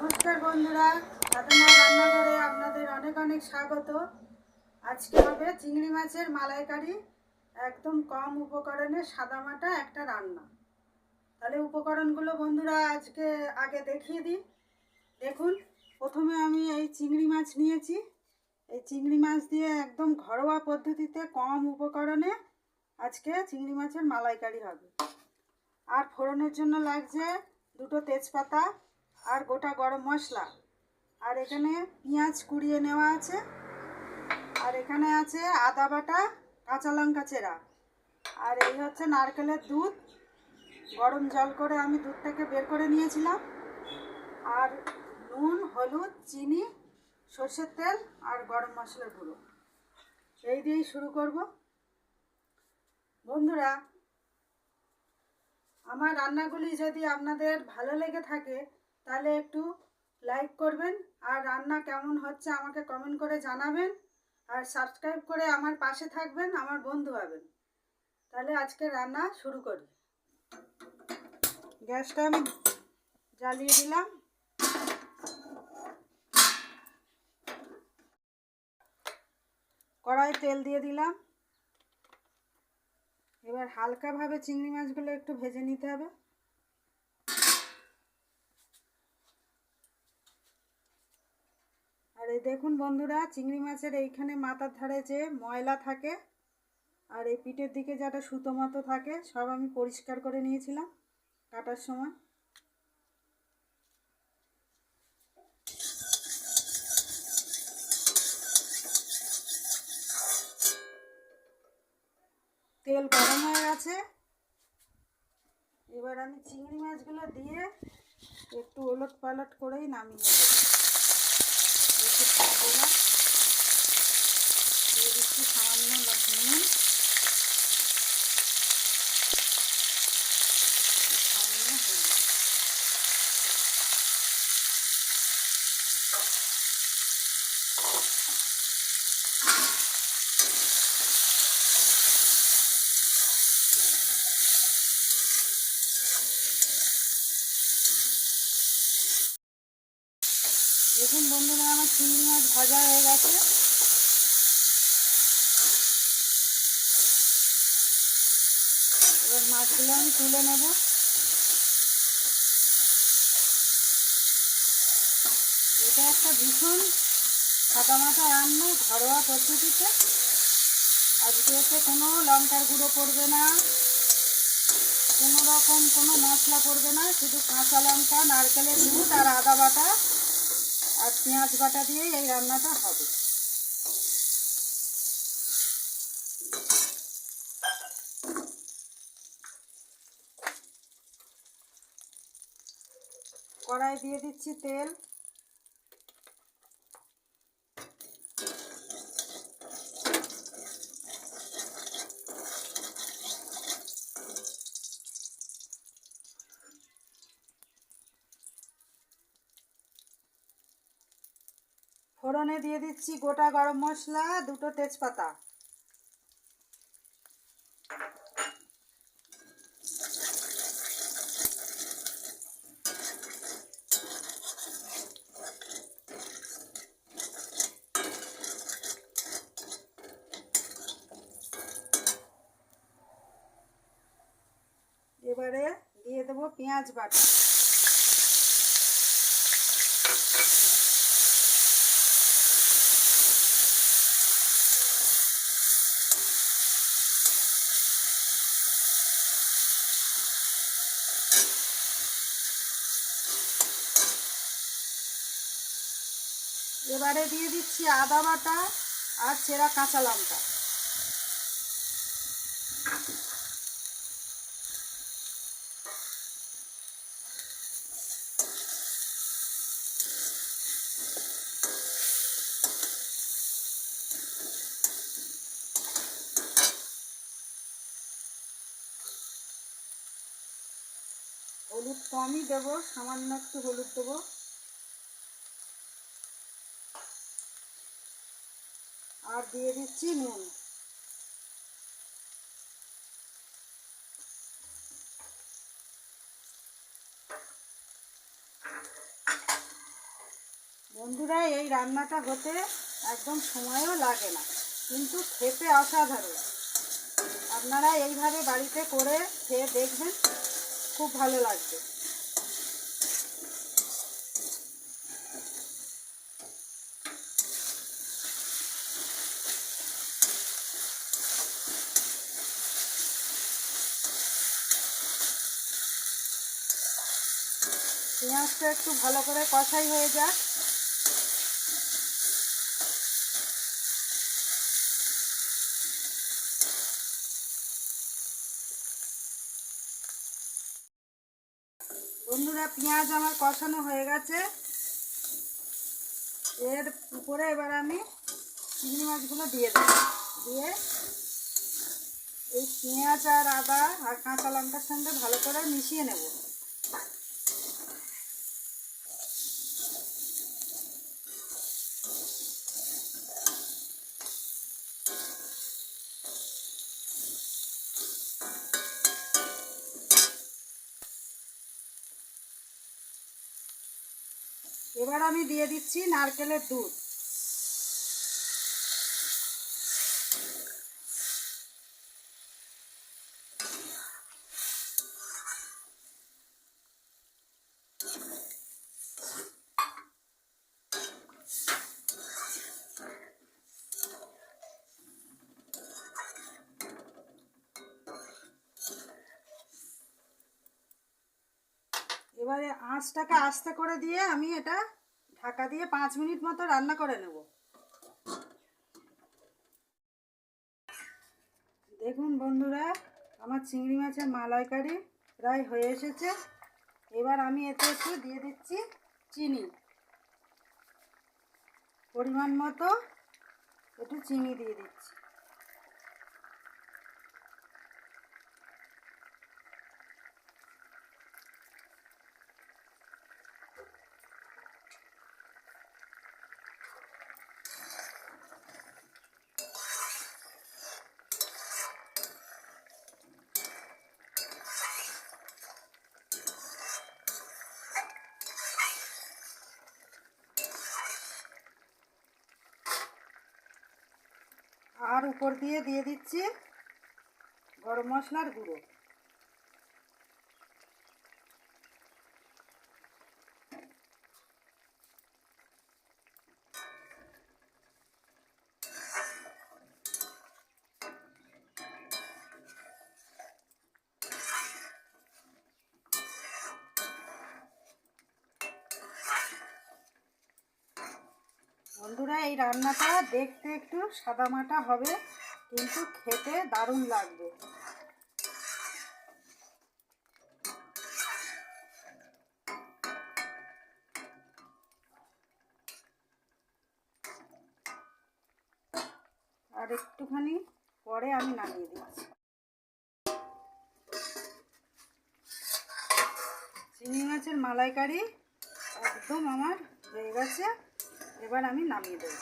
নমস্কার বন্ধুরা সাধনা রান্নাঘরে আপনাদের অনেক অনেক স্বাগত। আজকে হবে চিংড়ি মাছের মালাইকারি, একদম কম উপকরণে সাদামাটা একটা রান্না। তাহলে উপকরণগুলো বন্ধুরা আজকে আগে দেখিয়ে দিই। দেখুন, প্রথমে আমি এই চিংড়ি মাছ নিয়েছি। এই চিংড়ি মাছ দিয়ে একদম ঘরোয়া পদ্ধতিতে কম উপকরণে আজকে চিংড়ি মাছের মালাইকারি হবে। আর ফোড়নের জন্য লাগছে দুটো তেজপাতা আর গোটা গরম মশলা। আর এখানে পেঁয়াজ কুড়িয়ে নেওয়া আছে। আর এখানে আছে আদা বাটা, কাঁচা লঙ্কা চেরা। আর এই হচ্ছে নারকেলের দুধ। গরম জল করে আমি দুধটাকে বের করে নিয়েছিলাম। আর নুন, হলুদ, চিনি, সর্ষের তেল আর গরম মশলার গুঁড়ো। এই দিয়েই শুরু করব। বন্ধুরা, আমার রান্নাগুলি যদি আপনাদের ভালো লেগে থাকে তাহলে একটু লাইক করবেন আর রান্না কেমন হচ্ছে আমাকে কমেন্ট করে জানাবেন আর সাবস্ক্রাইব করে আমার পাশে থাকবেন, আমার বন্ধু হবেন। তাহলে আজকে রান্না শুরু করি। গ্যাসটা আমি জ্বালিয়ে দিলাম। কড়াই তেল দিয়ে দিলাম। এবার হালকাভাবে চিংড়ি মাছগুলো একটু ভেজে নিতে হবে। এই দেখুন বন্ধুরা, চিংড়ি মাছের এইখানে মাথার ধারে যে ময়লা থাকে আর এই পিঠের দিকে যেটা সুতো মতো থাকে, সব আমি পরিষ্কার করে নিয়েছিলাম কাটার সময়। তেল গরম হয়ে গেছে। এবার আমি চিংড়ি মাছগুলো দিয়ে একটু ওলট পালট করেই নামিয়ে দেবো খাব না। দিয়ে দিচ্ছি সামান্য নুন সামান্য হলুদ দেখুন বন্ধুরা আমার চিংড়ি মাছ ভাজা হয়ে গেছে। এবার মাছগুলো আমি তুলে নেব। এটা একটা ভীষণ সাদামাটা রান্না ঘরোয়া পদ্ধতিতে। আজকে এতে কোনো লঙ্কার গুঁড়ো পড়বে না। কোনো রকম কোনো মশলা পড়বে না। শুধু কাঁচা লঙ্কা, নারকেলের দুধ আর আদা বাটা। আর পেঁয়াজ বাটা দিয়ে এই রান্নাটা হবে। কড়াই দিয়ে দিচ্ছি তেল। ফোড়নে দিয়ে দিচ্ছি গোটা গরম মশলা দুটো তেজপাতা। এবারে দিয়ে দেবো পেঁয়াজ বাটা। এবারে দিয়ে দিচ্ছি আদা বাটা আর ছেঁড়া কাঁচা লঙ্কা। হলুদ কমই দেবো, সামান্য একটু হলুদ দেবো। আর দিয়ে দিচ্ছি নুন। বন্ধুরা, এই রান্নাটা হতে একদম সময়ও লাগে না, কিন্তু খেতে অসাধারণ। আপনারা এইভাবে বাড়িতে করে খেয়ে দেখবেন, খুব ভালো লাগবে। পেঁয়াজটা একটু ভালো করে কষাই হয়ে যাক। বন্ধুরা, পেঁয়াজ আমার কষানো হয়ে গেছে। এর উপরে এবার আমি চিংড়ি মাছগুলো দিয়ে দেবো। দিয়ে এই পেঁয়াজ আর আদা আর কাঁচা লঙ্কার সঙ্গে ভালো করে মিশিয়ে নেব। এবার আমি দিয়ে দিচ্ছি নারকেলের দুধ। এবারে আঁচটাকে আস্তে করে দিয়ে আমি এটা ঢাকা দিয়ে পাঁচ মিনিট মতো রান্না করে নেব। দেখুন বন্ধুরা, আমার চিংড়ি মাছের মালাইকারি প্রায় হয়ে এসেছে। এবার আমি এতে একটু দিয়ে দিচ্ছি চিনি। পরিমাণ মতো একটু চিনি দিয়ে দিচ্ছি। আর উপর দিয়ে দিয়ে দিচ্ছি গরম মশলার গুঁড়ো। বন্ধুরা, এই রান্নাটা দেখতে একটু সাদামাটা হবে, কিন্তু খেতে দারুণ লাগবে। আর একটুখানি পরে আমি নামিয়ে দিচ্ছি। চিংড়ি মাছের মালাইকারি একদম আমার হয়ে গেছে। এবার আমি নামিয়ে দেবো।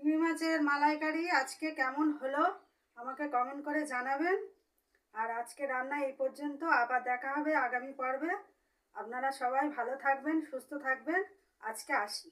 চিংড়ি মাছের মালাইকারি আজকে কেমন হলো আমাকে কমেন্ট করে জানাবেন। আর আজকে রান্না এই পর্যন্ত, আবার দেখা হবে আগামী পর্বে। আপনারা সবাই ভালো থাকবেন, সুস্থ থাকবেন। আজকে আসি।